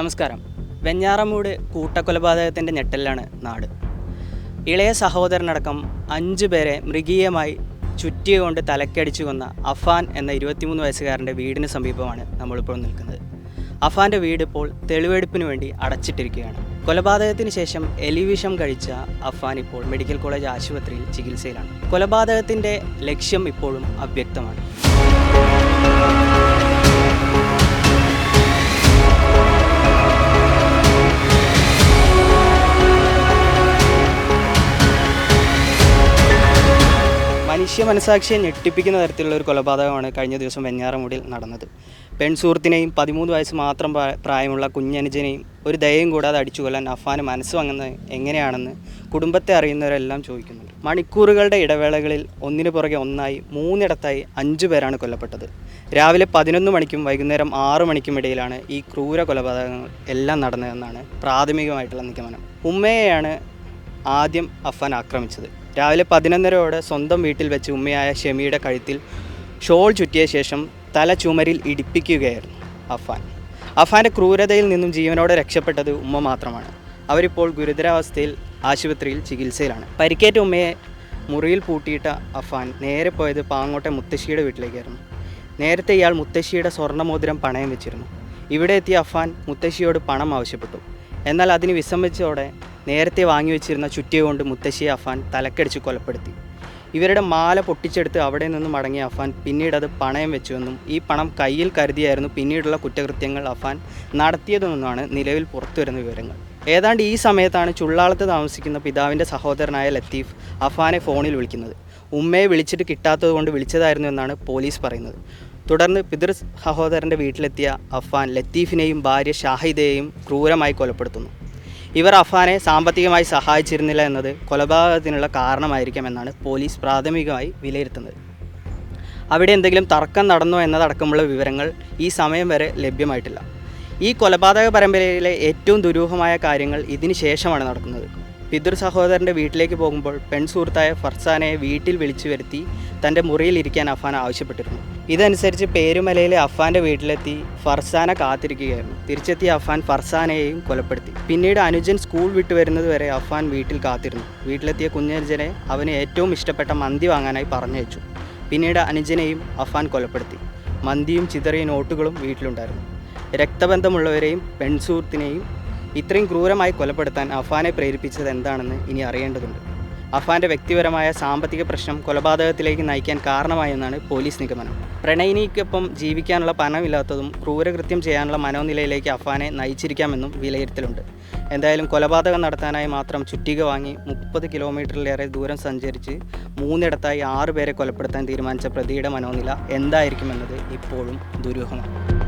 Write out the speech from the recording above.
നമസ്കാരം. വെഞ്ഞാറമൂട് കൂട്ടക്കൊലപാതകത്തിന്റെ ഞെട്ടലിലാണ് നാട്. ഇളയ സഹോദരനടക്കം അഞ്ചു പേരെ മൃഗീയമായി ചുറ്റിയുകൊണ്ട് തലക്കടിച്ചു കൊന്ന അഫാൻ എന്ന ഇരുപത്തിമൂന്ന് വയസ്സുകാരന്റെ വീടിന് സമീപമാണ് നമ്മളിപ്പോൾ നിൽക്കുന്നത്. അഫാന്റെ വീട് ഇപ്പോൾ തെളിവെടുപ്പിന് വേണ്ടി അടച്ചിട്ടിരിക്കുകയാണ്. കൊലപാതകത്തിന് ശേഷം എലിവിഷം കഴിച്ച അഫാൻ ഇപ്പോൾ മെഡിക്കൽ കോളേജ് ആശുപത്രിയിൽ ചികിത്സയിലാണ്. കൊലപാതകത്തിന്റെ ലക്ഷ്യം ഇപ്പോഴും അവ്യക്തമാണ്. മനുഷ്യ മനസാക്ഷിയെ ഞെട്ടിപ്പിക്കുന്ന തരത്തിലുള്ള ഒരു കൊലപാതകമാണ് കഴിഞ്ഞ ദിവസം വെഞ്ഞാറമൂടിൽ നടന്നത്. പെൺസുഹൃത്തിനെയും പതിമൂന്ന് വയസ്സ് മാത്രം പ്രായമുള്ള കുഞ്ഞനുജനെയും ഒരു ദയയും കൂടാതെ അടിച്ചു കൊല്ലാൻ അഫാന് മനസ്സ് വാങ്ങുന്നത് എങ്ങനെയാണെന്ന് കുടുംബത്തെ അറിയുന്നവരെല്ലാം ചോദിക്കുന്നുണ്ട്. മണിക്കൂറുകളുടെ ഇടവേളകളിൽ ഒന്നിനു പുറകെ ഒന്നായി മൂന്നിടത്തായി അഞ്ചു പേരാണ് കൊല്ലപ്പെട്ടത്. രാവിലെ പതിനൊന്ന് മണിക്കും വൈകുന്നേരം ആറു മണിക്കും ഇടയിലാണ് ഈ ക്രൂര കൊലപാതകങ്ങൾ എല്ലാം നടന്നതെന്നാണ് പ്രാഥമികമായിട്ടുള്ള നിഗമനം. ഉമ്മയെയാണ് ആദ്യം അഫാൻ ആക്രമിച്ചത്. രാവിലെ പതിനൊന്നരയോടെ സ്വന്തം വീട്ടിൽ വെച്ച് ഉമ്മയായ ഷെമിയുടെ കഴുത്തിൽ ഷോൾ ചുറ്റിയ ശേഷം തല ചുമരിൽ ഇടിപ്പിക്കുകയായിരുന്നു അഫാൻ അഫാന്റെ ക്രൂരതയിൽ നിന്നും ജീവനോടെ രക്ഷപ്പെട്ടത് ഉമ്മ മാത്രമാണ്. അവരിപ്പോൾ ഗുരുതരാവസ്ഥയിൽ ആശുപത്രിയിൽ ചികിത്സയിലാണ്. പരിക്കേറ്റ ഉമ്മയെ മുറിയിൽ പൂട്ടിയിട്ട അഫാൻ നേരെ പോയത് പാങ്ങോട്ടെ മുത്തശ്ശിയുടെ വീട്ടിലേക്കായിരുന്നു. നേരത്തെ ഇയാൾ മുത്തശ്ശിയുടെ സ്വർണമോതിരം പണയം വെച്ചിരുന്നു. ഇവിടെ എത്തിയ അഫാൻ മുത്തശ്ശിയോട് പണം ആവശ്യപ്പെട്ടു. എന്നാൽ അതിന് വിസമ്മതിച്ചതോടെ നേരത്തെ വാങ്ങി വെച്ചിരുന്ന ചുറ്റിയ കൊണ്ട് മുത്തശ്ശിയെ അഫാൻ തലക്കടിച്ച് കൊലപ്പെടുത്തി. ഇവരുടെ മാല പൊട്ടിച്ചെടുത്ത് അവിടെ നിന്ന് മടങ്ങിയ അഫാൻ പിന്നീട് അത് പണയം വെച്ചുവെന്നും ഈ പണം കയ്യിൽ കരുതിയായിരുന്നു പിന്നീടുള്ള കുറ്റകൃത്യങ്ങൾ അഫാൻ നടത്തിയതെന്നുമാണ് നിലവിൽ പുറത്തുവരുന്ന വിവരങ്ങൾ. ഏതാണ്ട് ഈ സമയത്താണ് ചുള്ളാളത്ത് താമസിക്കുന്ന പിതാവിന്റെ സഹോദരനായ ലത്തീഫ് അഫാനെ ഫോണിൽ വിളിക്കുന്നത്. ഉമ്മയെ വിളിച്ചിട്ട് കിട്ടാത്തത് കൊണ്ട് വിളിച്ചതായിരുന്നു എന്നാണ് പോലീസ് പറയുന്നത്. തുടർന്ന് പിതൃ സഹോദരന്റെ വീട്ടിലെത്തിയ അഫാൻ ലത്തീഫിനെയും ഭാര്യ ഷാഹിദയെയും ക്രൂരമായി കൊലപ്പെടുത്തുന്നു. ഇവർ അഫാനെ സാമ്പത്തികമായി സഹായിച്ചിരുന്നില്ല എന്നത് കൊലപാതകത്തിനുള്ള കാരണമായിരിക്കാമെന്നാണ് പോലീസ് പ്രാഥമികമായി വിലയിരുത്തുന്നത്. അവിടെ എന്തെങ്കിലും തർക്കം നടന്നോ എന്നതടക്കമുള്ള വിവരങ്ങൾ ഈ സമയം വരെ ലഭ്യമായിട്ടില്ല. ഈ കൊലപാതക പരമ്പരയിലെ ഏറ്റവും ദുരൂഹമായ കാര്യങ്ങൾ ഇതിനു ശേഷമാണ് നടക്കുന്നത്. പിതൃ സഹോദരന്റെ വീട്ടിലേക്ക് പോകുമ്പോൾ പെൺ സുഹൃത്തായ ഫർസാനെ വീട്ടിൽ വിളിച്ചു വരുത്തി തന്റെ മുറിയിൽ ഇരിക്കാൻ അഫാൻ ആവശ്യപ്പെട്ടിരുന്നു. ഇതനുസരിച്ച് പേരുമലയിലെ അഫാന്റെ വീട്ടിലെത്തി ഫർസാന കാത്തിരിക്കുകയായിരുന്നു. തിരിച്ചെത്തിയ അഫാൻ ഫർസാനയെയും കൊലപ്പെടുത്തി. പിന്നീട് അനുജൻ സ്കൂൾ വിട്ടു വരുന്നത് വരെ അഫാൻ വീട്ടിൽ കാത്തിരുന്നു. വീട്ടിലെത്തിയ കുഞ്ഞനുജനെ അവന് ഏറ്റവും ഇഷ്ടപ്പെട്ട മന്തി വാങ്ങാനായി പറഞ്ഞയച്ചു. പിന്നീട് അനുജനെയും അഫാൻ കൊലപ്പെടുത്തി. മന്തിയും ചിതറിയ നോട്ടുകളും വീട്ടിലുണ്ടായിരുന്നു. രക്തബന്ധമുള്ളവരെയും പെൺസുഹൃത്തിനെയും ഇത്രയും ക്രൂരമായി കൊലപ്പെടുത്താൻ അഫാനെ പ്രേരിപ്പിച്ചത് എന്താണെന്ന് ഇനി അറിയേണ്ടതുണ്ട്. അഫാന്റെ വ്യക്തിപരമായ സാമ്പത്തിക പ്രശ്നം കൊലപാതകത്തിലേക്ക് നയിക്കാൻ കാരണമായെന്നാണ് പോലീസ് നിഗമനം. പ്രണയിനിക്കൊപ്പം ജീവിക്കാനുള്ള പണമില്ലാത്തതും ക്രൂരകൃത്യം ചെയ്യാനുള്ള മനോനിലയിലേക്ക് അഫാനെ നയിച്ചിരിക്കാമെന്നും വിലയിരുത്തലുണ്ട്. എന്തായാലും കൊലപാതകം നടത്താനായി മാത്രം ചുറ്റിക വാങ്ങി മുപ്പത് കിലോമീറ്ററിലേറെ ദൂരം സഞ്ചരിച്ച് മൂന്നിടത്തായി ആറ് പേരെ കൊലപ്പെടുത്താൻ തീരുമാനിച്ച പ്രതിയുടെ മനോനില എന്തായിരിക്കുമെന്നത് ഇപ്പോഴും ദുരൂഹമാണ്.